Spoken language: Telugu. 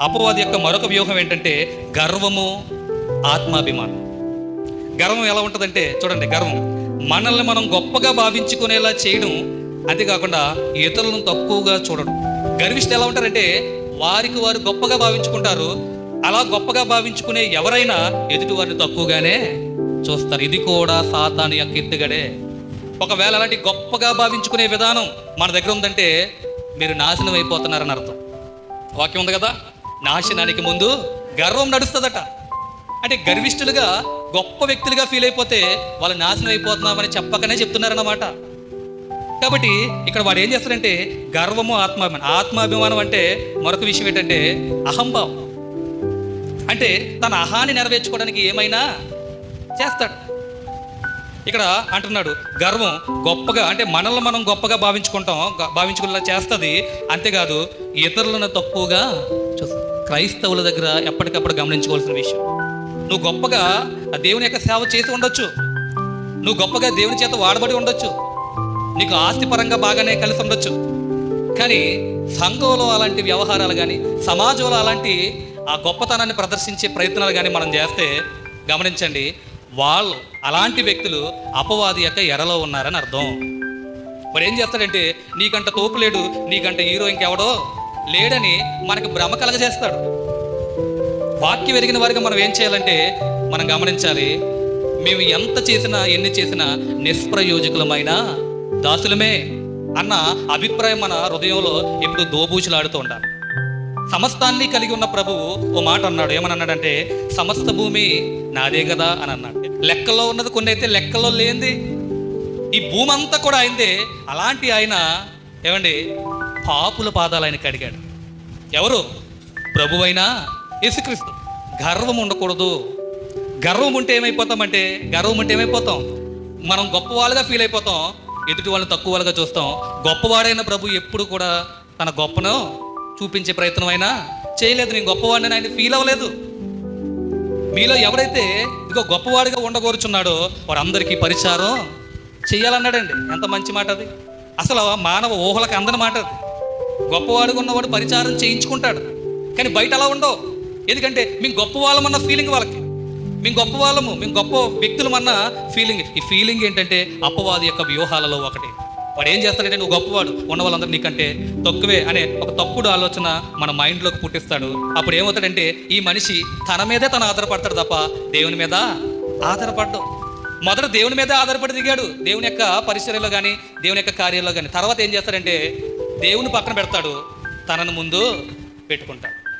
అపవాది యొక్క మరొక వ్యూహం ఏంటంటే గర్వము ఆత్మాభిమానం. గర్వం ఎలా ఉంటుందంటే చూడండి గర్వం. మనల్ని మనం గొప్పగా భావించుకునేలా చేయడం అంతేకాకుండా ఇతరులను తక్కువగా చూడడం. గర్విష్ఠులు ఎలా ఉంటారంటే వారికి వారు గొప్పగా భావించుకుంటారు. అలా గొప్పగా భావించుకునే ఎవరైనా ఎదుటి వారిని తక్కువగానే చూస్తారు. ఇది కూడా సాతాను యొక్క ఎత్తుగడే. ఒకవేళ అలాంటి గొప్పగా భావించుకునే విధానం మన దగ్గర ఉందంటే మీరు నాశనం అయిపోతున్నారని అర్థం. వాక్యం ఉంది కదా? నాశనానికి ముందు గర్వం నడుస్తుందట. అంటే గర్విష్ఠులుగా గొప్ప వ్యక్తులుగా ఫీల్ అయిపోతే వాళ్ళు నాశనం అయిపోతున్నామని చెప్పకనే చెప్తున్నారన్నమాట. కాబట్టి ఇక్కడ వాడు ఏం చేస్తారంటే గర్వము ఆత్మాభిమానం. ఆత్మాభిమానం అంటే మరొక విషయం ఏంటంటే అహంభావం. అంటే తన అహాన్ని నెరవేర్చుకోవడానికి ఏమైనా చేస్తాడు. ఇక్కడ అంటున్నాడు గర్వం గొప్పగా అంటే మనల్ని మనం గొప్పగా భావించుకుంటాం భావించుకునేలా చేస్తుంది. అంతేకాదు ఇతరులను తక్కువగా క్రైస్తవుల దగ్గర ఎప్పటికప్పుడు గమనించుకోవాల్సిన విషయం. నువ్వు గొప్పగా ఆ దేవుని యొక్క సేవ చేసి ఉండొచ్చు. నువ్వు గొప్పగా దేవుని చేత వాడబడి ఉండొచ్చు. నీకు ఆస్తిపరంగా బాగానే కలిసి ఉండొచ్చు. కానీ సంఘంలో అలాంటి వ్యవహారాలు కానీ సమాజంలో అలాంటి ఆ గొప్పతనాన్ని ప్రదర్శించే ప్రయత్నాలు కానీ మనం చేస్తే గమనించండి వాళ్ళు అలాంటి వ్యక్తులు అపవాది యొక్క ఎరలో ఉన్నారని అర్థం. మరి ఏం చేస్తాడంటే నీకంట తోపు లేడు నీకంట హీరో ఇంకెవడో లేడని మనకి భ్రమ కలగజేస్తాడు. వాక్యం ఎరిగిన వారికి మనం ఏం చేయాలంటే మనం గమనించాలి మేము ఎంత చేసినా ఎన్ని చేసినా నిష్ప్రయోజకులమైన దాసులమే అన్న అభిప్రాయం మన హృదయంలో ఎప్పుడు దోబూచులాడుతూ ఉండాలి. సమస్తాన్ని కలిగి ఉన్న ప్రభువు ఓ మాట అన్నాడు. ఏమన్నాడంటే సమస్త భూమి నాదే కదా అని అన్నాడు. లెక్కలో ఉన్నది కొన్ని అయితే లెక్కలో లేనిది. ఈ భూమి అంతా కూడా అయిందే అలాంటి ఆయన ఏమండి? పాపుల పాదాలు ఆయన కడిగాడు ఎవరు? ప్రభువైనా యేసుక్రీస్తు. గర్వం ఉండకూడదు. గర్వం ఉంటే ఏమైపోతామంటే గర్వం ఉంటే ఏమైపోతాం? మనం గొప్పవాళ్ళుగా ఫీల్ అయిపోతాం. ఎదుటి వాళ్ళని తక్కువ వాళ్ళుగా చూస్తాం. గొప్పవాడైన ప్రభు ఎప్పుడు కూడా తన గొప్పను చూపించే ప్రయత్నం అయినా చేయలేదు. నేను గొప్పవాడిని ఆయన ఫీల్ అవ్వలేదు. మీలో ఎవరైతే ఇదిగో గొప్పవాడిగా ఉండగోరుచున్నాడో వారందరికీ పరిచారం చేయాలన్నాడండి. ఎంత మంచి మాట అది అసలు మానవ ఊహలకు అందని మాట అది. గొప్పవాడుగా ఉన్నవాడు పరిచారం చేయించుకుంటాడు. కానీ బయట అలా ఉండవు. ఎందుకంటే మేము గొప్ప వాళ్ళమన్న ఫీలింగ్ వాళ్ళకి. మేము గొప్ప వాళ్ళము మేము గొప్ప వ్యక్తులమన్న ఫీలింగ్ ఈ ఫీలింగ్ ఏంటంటే అప్పవాది యొక్క వ్యూహాలలో ఒకటి. వాడు ఏం చేస్తాడంటే నువ్వు గొప్పవాడు ఉన్న వాళ్ళందరూ నీకంటే తక్కువే అనే ఒక తప్పుడు ఆలోచన మన మైండ్లోకి పుట్టిస్తాడు. అప్పుడు ఏమవుతాడంటే ఈ మనిషి తన మీదే తను ఆధారపడతాడు తప్ప దేవుని మీద ఆధారపడ్డం. మొదట దేవుని మీదే ఆధారపడి దిగాడు. దేవుని యొక్క పరిచర్యలో కానీ దేవుని యొక్క కార్యంలో కానీ తర్వాత ఏం చేస్తాడంటే దేవుని పక్కన పెడతాడు తనను ముందు పెట్టుకుంటాడు.